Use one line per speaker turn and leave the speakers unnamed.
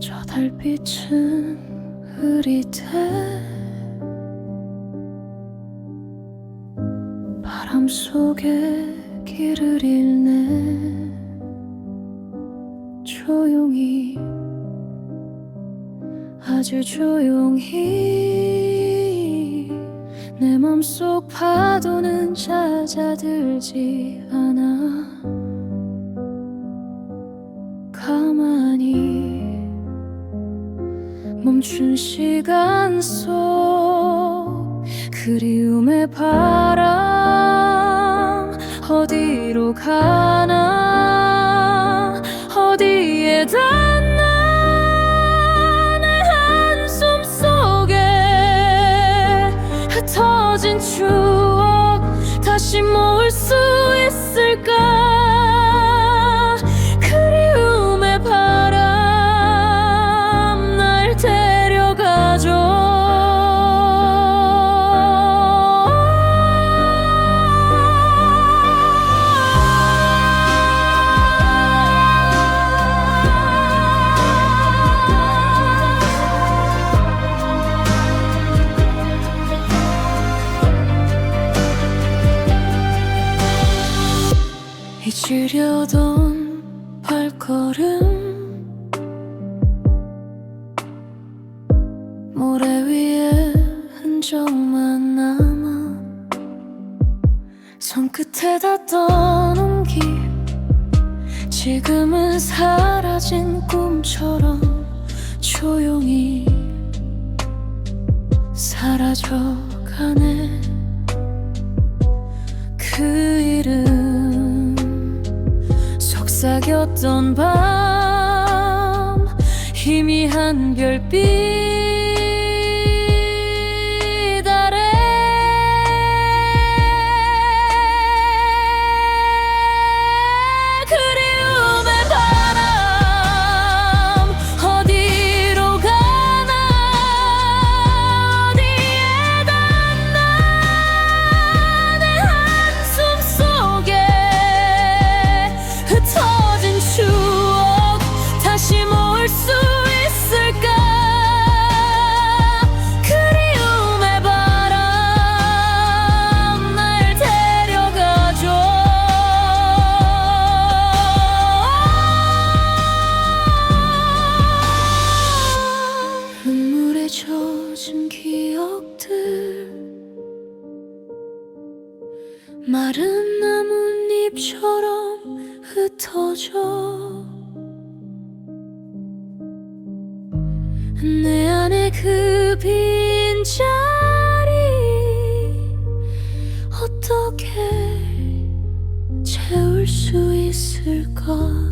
저 달빛은 흐리대 바람 속에 길을 잃네. 조용히 아주 조용히 내 맘속 파도는 잦아들지 않아 멈춘 시간 속 그리움의 바람 어디로 가나 어디에 닿 잊으려던 발걸음. 모래 위에 흔적만 남아 손끝에 닿던 온기 지금은 사라진 꿈처럼 조용히 사라져가네. 그 이름 속삭였던 밤 희미한 별빛 마른 나뭇잎처럼 흩어져. 내 안에 그 빈자리 어떻게 채울 수 있을까